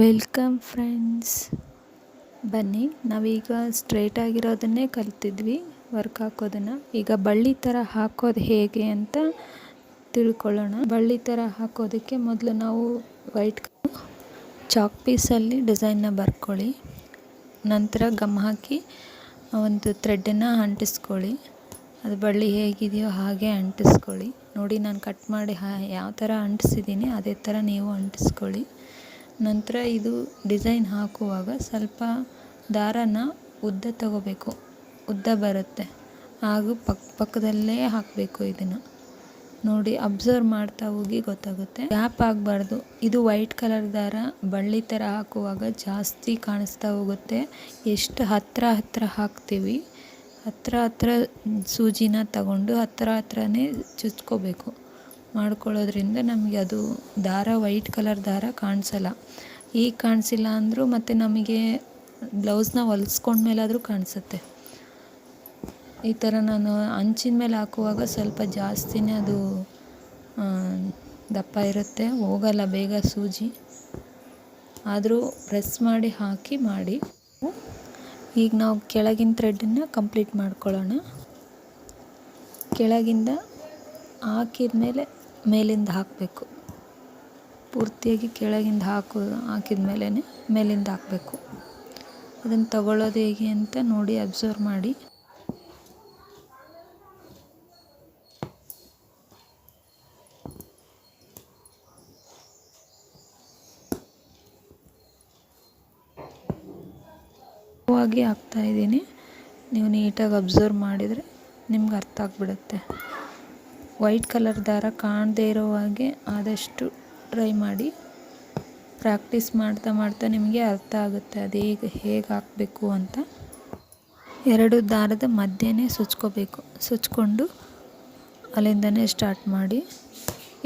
Welcome friends. ಬನ್ನಿ, ನಾವೀಗ straight ಆಗಿರೋದನ್ನೇ ಕಲ್ತಿದ್ವಿ, work ಹಾಕೋದನ್ನು. ಈಗ ಬಳ್ಳಿ ಥರ ಹಾಕೋದು ಹೇಗೆ ಅಂತ ತಿಳ್ಕೊಳ್ಳೋಣ. ಬಳ್ಳಿ ಥರ ಹಾಕೋದಕ್ಕೆ ಮೊದಲು ನಾವು ವೈಟ್ ಚಾಕ್ ಪೀಸಲ್ಲಿ ಡಿಸೈನ್ನ ಬರ್ಕೊಳ್ಳಿ. ನಂತರ ಗಮ್ ಹಾಕಿ ಒಂದು ಥ್ರೆಡ್ಡನ್ನು ಅಂಟಿಸ್ಕೊಳ್ಳಿ. ಅದು ಬಳ್ಳಿ ಹೇಗಿದೆಯೋ ಹಾಗೆ ಅಂಟಿಸ್ಕೊಳ್ಳಿ. ನೋಡಿ, ನಾನು ಕಟ್ ಮಾಡಿ ಯಾವ ಥರ ಅಂಟಿಸಿದ್ದೀನಿ ಅದೇ ಥರ ನೀವು ಅಂಟಿಸ್ಕೊಳ್ಳಿ. ನಂತರ ಇದು ಡಿಸೈನ್ ಹಾಕುವಾಗ ಸ್ವಲ್ಪ ದಾರನ ಉದ್ದ ತಗೋಬೇಕು. ಉದ್ದ ಬರುತ್ತೆ. ಹಾಗೂ ಪಕ್, ಪಕ್ಕದಲ್ಲೇ ಹಾಕಬೇಕು ಇದನ್ನು. ನೋಡಿ, ಅಬ್ಸರ್ವ್ ಮಾಡ್ತಾ ಹೋಗಿ ಗೊತ್ತಾಗುತ್ತೆ. ಗ್ಯಾಪ್ ಆಗಬಾರ್ದು. ಇದು ವೈಟ್ ಕಲರ್ ದಾರ, ಬಳ್ಳಿ ಥರ ಹಾಕುವಾಗ ಜಾಸ್ತಿ ಕಾಣಿಸ್ತಾ ಹೋಗುತ್ತೆ. ಎಷ್ಟು ಹತ್ತಿರ ಹತ್ತಿರ ಹಾಕ್ತೀವಿ ಹತ್ತಿರ ಹತ್ತಿರ ಸೂಜಿನ ತಗೊಂಡು ಹತ್ತಿರ ಹತ್ರನೇ ಚುಚ್ಕೋಬೇಕು. ಮಾಡ್ಕೊಳ್ಳೋದ್ರಿಂದ ನಮಗೆ ಅದು ದಾರ, ವೈಟ್ ಕಲರ್ ದಾರ ಕಾಣಿಸಲ್ಲ. ಈಗ ಕಾಣಿಸಿಲ್ಲ ಅಂದರೂ ಮತ್ತು ನಮಗೆ ಬ್ಲೌಸ್ನ ಹೊಲಿಸ್ಕೊಂಡ್ಮೇಲಾದರೂ ಕಾಣಿಸುತ್ತೆ. ಈ ಥರ ನಾನು ಅಂಚಿನ ಮೇಲೆ ಹಾಕುವಾಗ ಸ್ವಲ್ಪ ಜಾಸ್ತಿನೇ ಅದು ದಪ್ಪ ಇರುತ್ತೆ. ಹೋಗಲ್ಲ ಬೇಗ ಸೂಜಿ. ಆದರೂ ಪ್ರೆಸ್ ಮಾಡಿ ಹಾಕಿ ಮಾಡಿ. ಈಗ ನಾವು ಕೆಳಗಿನ ಥ್ರೆಡನ್ನು ಕಂಪ್ಲೀಟ್ ಮಾಡ್ಕೊಳ್ಳೋಣ. ಕೆಳಗಿಂದ ಹಾಕಿದ ಮೇಲೆ ಮೇಲಿಂದ ಹಾಕಬೇಕು. ಪೂರ್ತಿಯಾಗಿ ಕೆಳಗಿಂದ ಹಾಕೋ, ಹಾಕಿದ ಮೇಲೇ ಮೇಲಿಂದ ಹಾಕಬೇಕು. ಅದನ್ನು ತಗೊಳ್ಳೋದು ಹೇಗೆ ಅಂತ ನೋಡಿ ಅಬ್ಸರ್ವ್ ಮಾಡಿ. ಆಗಿ ಇದ್ದೀನಿ. ನೀವು ನೀಟಾಗಿ ಅಬ್ಸರ್ವ್ ಮಾಡಿದರೆ ನಿಮ್ಗೆ ಅರ್ಥ ಆಗಿಬಿಡುತ್ತೆ. ವೈಟ್ ಕಲರ್ ದಾರ ಕಾಣದೇ ಇರೋ ಹಾಗೆ ಆದಷ್ಟು ಟ್ರೈ ಮಾಡಿ ಪ್ರಾಕ್ಟೀಸ್ ಮಾಡ್ತಾ ಮಾಡ್ತಾ ನಿಮಗೆ ಅರ್ಥ ಆಗುತ್ತೆ ಅದು ಹೇಗೆ ಹೇಗೆ ಹಾಕಬೇಕು ಅಂತ. ಎರಡು ದಾರದ ಮಧ್ಯನೇ ಸುಚ್ಕೋಬೇಕು, ಸುಚ್ಕೊಂಡು ಅಲ್ಲಿಂದನೇ ಸ್ಟಾರ್ಟ್ ಮಾಡಿ.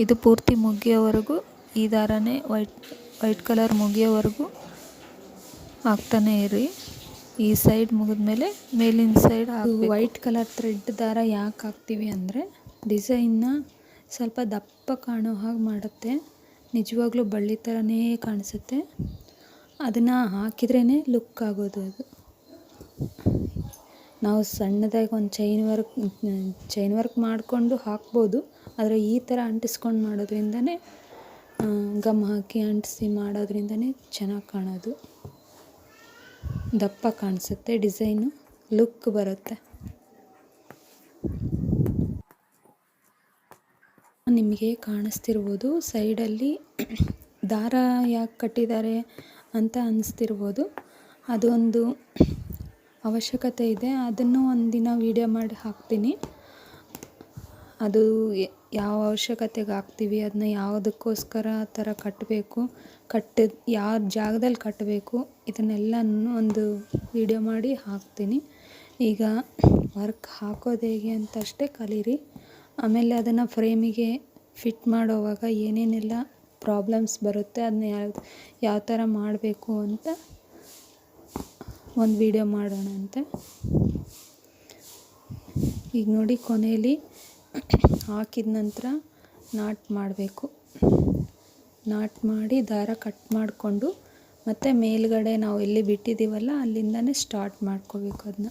ಇದು ಪೂರ್ತಿ ಮುಗಿಯೋವರೆಗೂ ಈ ದಾರನೇ ವೈಟ್ ವೈಟ್ ಕಲರ್ ಮುಗಿಯೋವರೆಗೂ ಹಾಕ್ತಾನೆ ಇರಿ. ಈ ಸೈಡ್ ಮುಗಿದ್ಮೇಲೆ ಮೇಲಿನ ಸೈಡ್ ವೈಟ್ ಕಲರ್ ಥ್ರೆಡ್ ದಾರ ಯಾಕೆ ಹಾಕ್ತೀವಿ ಅಂದರೆ ಡಿಸೈನ್ನ ಸ್ವಲ್ಪ ದಪ್ಪ ಕಾಣೋ ಹಾಗೆ ಮಾಡುತ್ತೆ. ನಿಜವಾಗ್ಲೂ ಬಳ್ಳಿ ಥರನೇ ಕಾಣಿಸುತ್ತೆ. ಅದನ್ನು ಹಾಕಿದ್ರೇ ಲುಕ್ ಆಗೋದು ಅದು. ನಾವು ಸಣ್ಣದಾಗಿ ಒಂದು ಚೈನ್ ವರ್ಕ್ ಚೈನ್ ವರ್ಕ್ ಮಾಡಿಕೊಂಡು ಹಾಕ್ಬೋದು. ಆದರೆ ಈ ಥರ ಅಂಟಿಸ್ಕೊಂಡು ಮಾಡೋದ್ರಿಂದನೇ ಗಮ್ ಹಾಕಿ ಅಂಟಿಸಿ ಮಾಡೋದ್ರಿಂದನೇ ಚೆನ್ನಾಗಿ ಕಾಣೋದು. ದಪ್ಪ ಕಾಣಿಸುತ್ತೆ ಡಿಸೈನು ಲುಕ್ ಬರುತ್ತೆ. ನಿಮಗೆ ಕಾಣಿಸ್ತಿರ್ಬೋದು. ಸೈಡಲ್ಲಿ ದಾರ ಯಾಕೆ ಕಟ್ಟಿದ್ದಾರೆ ಅಂತ ಅನ್ನಿಸ್ತಿರ್ಬೋದು ಅದೊಂದು ಅವಶ್ಯಕತೆ ಇದೆ. ಅದನ್ನು ಒಂದಿನ ವೀಡಿಯೋ ಮಾಡಿ ಹಾಕ್ತೀನಿ. ಅದು ಯಾವ ಅವಶ್ಯಕತೆಗೆ ಹಾಕ್ತೀವಿ ಅದನ್ನ ಯಾವುದಕ್ಕೋಸ್ಕರ ಆ ಥರ ಕಟ್ಟಬೇಕು, ಕಟ್ಟಿದ ಯಾವ ಜಾಗದಲ್ಲಿ ಕಟ್ಟಬೇಕು ಇದನ್ನೆಲ್ಲನೂ ಒಂದು ವೀಡಿಯೋ ಮಾಡಿ ಹಾಕ್ತೀನಿ. ಈಗ ವರ್ಕ್ ಹಾಕೋದು ಹೇಗೆ ಅಂತಷ್ಟೇ ಕಲೀರಿ. ಆಮೇಲೆ ಅದನ್ನು ಫ್ರೇಮಿಗೆ ಫಿಟ್ ಮಾಡೋವಾಗ ಏನೇನೆಲ್ಲ ಪ್ರಾಬ್ಲಮ್ಸ್ ಬರುತ್ತೆ, ಅದನ್ನ ಯಾವ ಯಾವ ಥರ ಮಾಡಬೇಕು ಅಂತ ಒಂದು ವೀಡಿಯೋ ಮಾಡೋಣ ಅಂತ. ಈಗ ನೋಡಿ, ಕೊನೆಯಲ್ಲಿ ಹಾಕಿದ ನಂತರ ನಾಟ್ ಮಾಡಬೇಕು. ನಾಟ್ ಮಾಡಿ ದಾರ ಕಟ್ ಮಾಡಿಕೊಂಡು ಮತ್ತು ಮೇಲುಗಡೆ ನಾವು ಎಲ್ಲಿ ಬಿಟ್ಟಿದ್ದೀವಲ್ಲ ಅಲ್ಲಿಂದನೇ ಸ್ಟಾರ್ಟ್ ಮಾಡ್ಕೋಬೇಕು ಅದನ್ನ.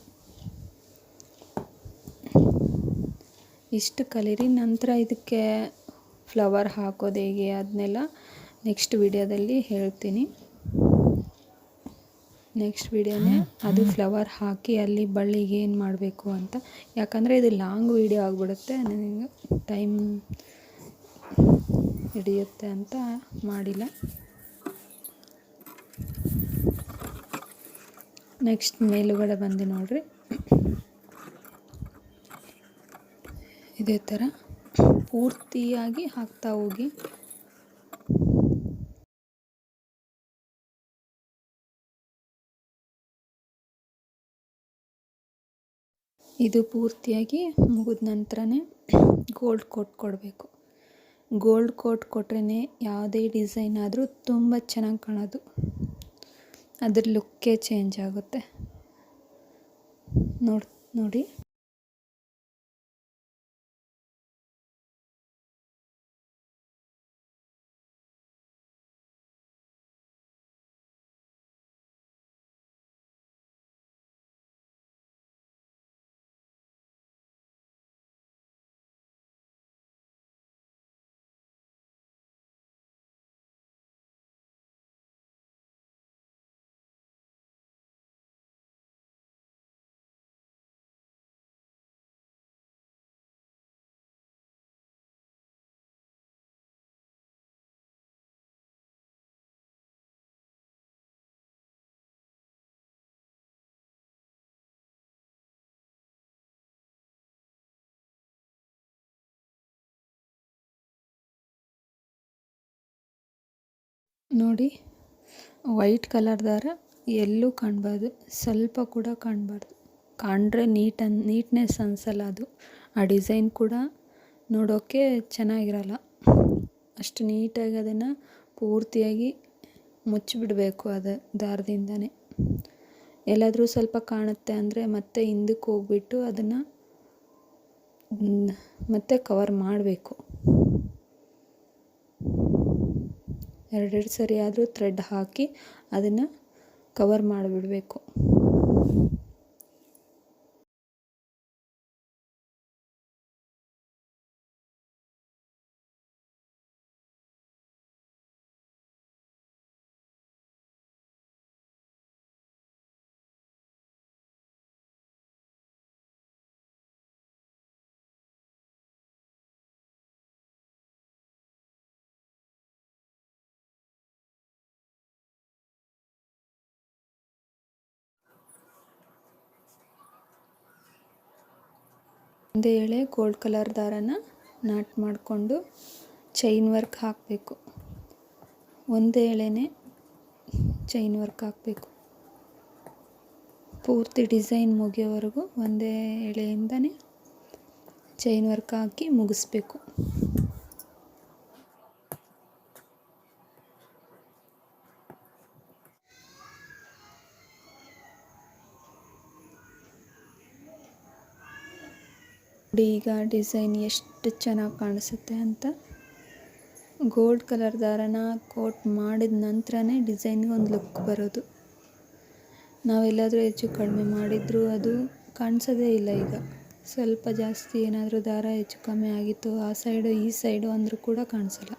ಇಷ್ಟು ಕಲೀರಿ. ನಂತರ ಇದಕ್ಕೆ ಫ್ಲವರ್ ಹಾಕೋದು ಹೇಗೆ ಅದನ್ನೆಲ್ಲ ನೆಕ್ಸ್ಟ್ ವಿಡಿಯೋದಲ್ಲಿ ಹೇಳ್ತೀನಿ. ನೆಕ್ಸ್ಟ್ ವಿಡಿಯೋನೇ ಅದು ಫ್ಲವರ್ ಹಾಕಿ ಅಲ್ಲಿ ಬಳ್ಳಿಗೆ ಏನು ಮಾಡಬೇಕು ಅಂತ. ಯಾಕಂದರೆ ಇದು ಲಾಂಗ್ ವಿಡಿಯೋ ಆಗಿಬಿಡುತ್ತೆ. ನನಗೆ ಟೈಮ್ ಹಿಡಿಯುತ್ತೆ ಅಂತ ಮಾಡಿಲ್ಲ. ನೆಕ್ಸ್ಟ್ ಮೇಲುಗಡೆ ಬಂದು ನೋಡ್ರಿ. ಇದೇ ಥರ ಪೂರ್ತಿಯಾಗಿ ಹಾಕ್ತಾ ಹೋಗಿ. ಇದು ಪೂರ್ತಿಯಾಗಿ ಮುಗಿದ ನಂತರನೇ ಗೋಲ್ಡ್ ಕೋಟ್ ಕೊಡಬೇಕು. ಗೋಲ್ಡ್ ಕೋಟ್ ಕೊಟ್ರೇ ಯಾವುದೇ ಡಿಸೈನ್ ಆದರೂ ತುಂಬ ಚೆನ್ನಾಗಿ ಕಾಣೋದು. ಅದ್ರ ಲುಕ್ಕೇ ಚೇಂಜ್ ಆಗುತ್ತೆ. ನೋಡಿ ನೋಡಿ. ನೋಡಿ, ವೈಟ್ ಕಲರ್ ದಾರ ಎಲ್ಲೂ ಕಾಣಬಾರ್ದು, ಸ್ವಲ್ಪ ಕೂಡ ಕಾಣಬಾರ್ದು. ಕಾಣ್ರೆ ನೀಟ್ ಅನ್, ನೀಟ್ನೆಸ್ ಅನಿಸಲ್ಲ ಅದು. ಆ ಡಿಸೈನ್ ಕೂಡ ನೋಡೋಕ್ಕೆ ಚೆನ್ನಾಗಿರಲ್ಲ. ಅಷ್ಟು ನೀಟಾಗಿ ಅದನ್ನು ಪೂರ್ತಿಯಾಗಿ ಮುಚ್ಚಿಬಿಡಬೇಕು ಅದು ದಾರದಿಂದನೇ. ಎಲ್ಲಾದರೂ ಸ್ವಲ್ಪ ಕಾಣುತ್ತೆ ಅಂದರೆ ಮತ್ತೆ ಹಿಂದಕ್ಕೆ ಹೋಗ್ಬಿಟ್ಟು ಅದನ್ನು ಮತ್ತೆ ಕವರ್ ಮಾಡಬೇಕು. ಎರಡೆರಡು ಸರಿ ಆದರೂ ಥ್ರೆಡ್ ಹಾಕಿ ಅದನ್ನು ಕವರ್ ಮಾಡಿಬಿಡಬೇಕು. ಒಂದೇ ಎಳೆ ಗೋಲ್ಡ್ ಕಲರ್ ದಾರನ ನಾಟ್ ಮಾಡಿಕೊಂಡು ಚೈನ್ ವರ್ಕ್ ಹಾಕಬೇಕು. ಒಂದೇ ಎಳೆನೇ ಚೈನ್ ವರ್ಕ್ ಹಾಕಬೇಕು. ಪೂರ್ತಿ ಡಿಸೈನ್ ಮುಗಿಯೋವರೆಗೂ ಒಂದೇ ಎಳೆಯಿಂದನೇ ಚೈನ್ ವರ್ಕ್ ಹಾಕಿ ಮುಗಿಸ್ಬೇಕು. ನೋಡಿ ಈಗ ಡಿಸೈನ್ ಎಷ್ಟು ಚೆನ್ನಾಗಿ ಕಾಣಿಸುತ್ತೆ ಅಂತ. ಗೋಲ್ಡ್ ಕಲರ್ ದಾರನ ಕೋಟ್ ಮಾಡಿದ ನಂತರನೇ ಡಿಸೈನ್ಗೆ ಒಂದು ಲುಕ್ ಬರೋದು. ನಾವೆಲ್ಲಾದರೂ ಹೆಚ್ಚು ಕಡಿಮೆ ಮಾಡಿದರೂ ಅದು ಕಾಣಿಸೋದೇ ಇಲ್ಲ ಈಗ. ಸ್ವಲ್ಪ ಜಾಸ್ತಿ ಏನಾದರೂ ದಾರ ಹೆಚ್ಚು ಕಮ್ಮಿ ಆಗಿತ್ತು, ಆ ಸೈಡು ಈ ಸೈಡು ಅಂದರೂ ಕೂಡ ಕಾಣಿಸಲ್ಲ.